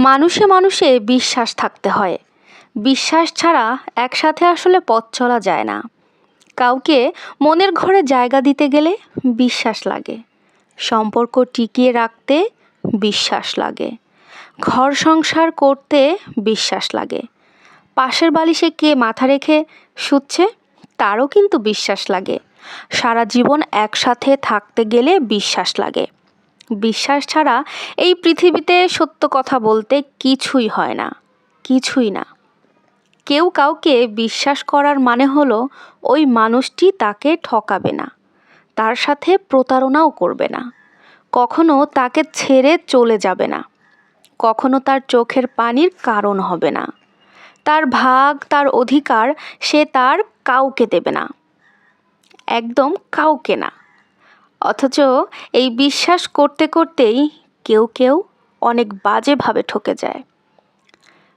মানুষে মানুষে বিশ্বাস থাকতে হয়। বিশ্বাস ছাড়া একসাথে আসলে পথ চলা যায় না। কাউকে মনের ঘরে জায়গা দিতে গেলে বিশ্বাস লাগে। সম্পর্ক টিকিয়ে রাখতে বিশ্বাস লাগে। ঘর সংসার করতে বিশ্বাস লাগে। পাশের বালিশে কে মাথা রেখে শুচ্ছে, তারও কিন্তু বিশ্বাস লাগে। সারা জীবন একসাথে থাকতে গেলে বিশ্বাস লাগে। বিশ্বাস ছাড়া এই পৃথিবীতে সত্য কথা বলতে কিছুই হয় না, কিছুই না। কেউ কাউকে বিশ্বাস করার মানে হলো ওই মানুষটি তাকে ঠকাবে না, তার সাথে প্রতারণাও করবে না, কখনো তাকে ছেড়ে চলে যাবে না, কখনো তার চোখের পানির কারণ হবে না, তার ভাগ, তার অধিকার সে তার কাউকে দেবে না, একদম কাউকে না। অথচ এই বিশ্বাস করতে করতেই কেউ কেউ অনেক বাজেভাবে ঠকে যায়।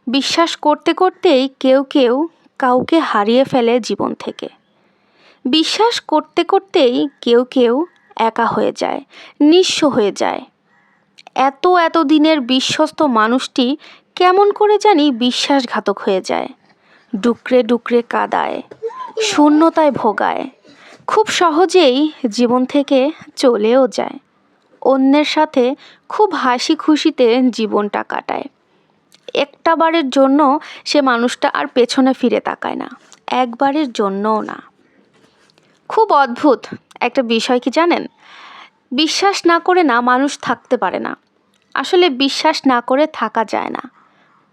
বিশ্বাস করতে করতেই কেউ কেউ কাউকে হারিয়ে ফেলে জীবন থেকে। বিশ্বাস করতে করতেই কেউ কেউ একা হয়ে যায়, নিঃস্ব হয়ে যায়। এত এত দিনের বিশ্বস্ত মানুষটি কেমন করে জানি বিশ্বাসঘাতক হয়ে যায়। ডুকরে ডুকরে কাদায়, শূন্যতায় ভোগায়। খুব সহজেই জীবন থেকে চলেও যায়। অন্যের সাথে খুব হাসি খুশিতে জীবনটা কাটায়। একটা বারের জন্য সে মানুষটা আর পেছনে ফিরে তাকায় না, একবারের জন্যও না। খুব অদ্ভুত একটা বিষয় কি জানেন? বিশ্বাস না করে না মানুষ থাকতে পারে না। আসলে বিশ্বাস না করে থাকা যায় না,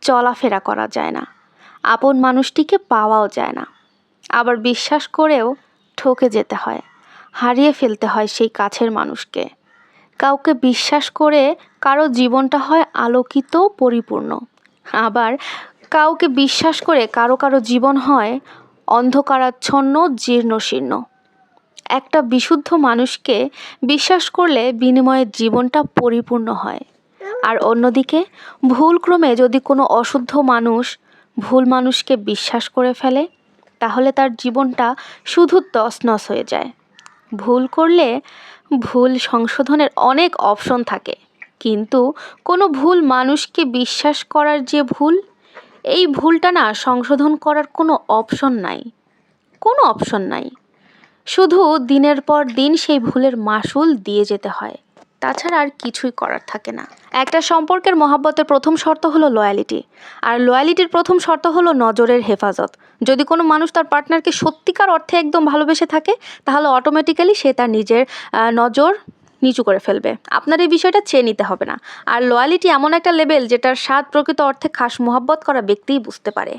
চলাফেরা করা যায় না, আপন মানুষটিকে পাওয়াও যায় না। আবার বিশ্বাস করেও ঠকে যেতে হয়, হারিয়ে ফেলতে হয় সেই কাছের মানুষকে। কাউকে বিশ্বাস করে কারও জীবনটা হয় আলোকিত, পরিপূর্ণ। আবার কাউকে বিশ্বাস করে কারও কারও জীবন হয় অন্ধকারাচ্ছন্ন জীর্ণ শীর্ণ একটা বিশুদ্ধ মানুষকে বিশ্বাস করলে বিনিময়ের জীবনটা পরিপূর্ণ হয়। আর অন্যদিকে, ভুলক্রমে যদি কোনো অশুদ্ধ মানুষ ভুল মানুষকে বিশ্বাস করে ফেলে তাহলে তার জীবনটা শুধু তছনছ হয়ে যায়। ভুল করলে ভুল সংশোধনের অনেক অপশন থাকে। কিন্তু কোনো ভুল মানুষকে বিশ্বাস করার যে ভুল, এই ভুলটা না সংশোধন করার কোনো অপশন নাই। কোনো অপশন নাই। শুধু দিনের পর দিন সেই ভুলের মাসুল দিয়ে যেতে হয়। তাছাড়া আর কিছুই করার থাকে না। একটা সম্পর্কের মহাব্বতের প্রথম শর্ত হলো লয়ালিটি আর লয়ালিটির প্রথম শর্ত হলো নজরের হেফাজত। যদি কোনো মানুষ তার পার্টনারকে সত্যিকার অর্থে একদম ভালোবেসে থাকে, তাহলে অটোমেটিক্যালি সে তার নিজের নজর নিচু করে ফেলবে। আপনার এই বিষয়টা চেয়ে নিতে হবে না। আর লয়ালিটি এমন একটা লেভেল যেটার স্বাদ প্রকৃত অর্থে খাস মোহাব্বত করা ব্যক্তিই বুঝতে পারে।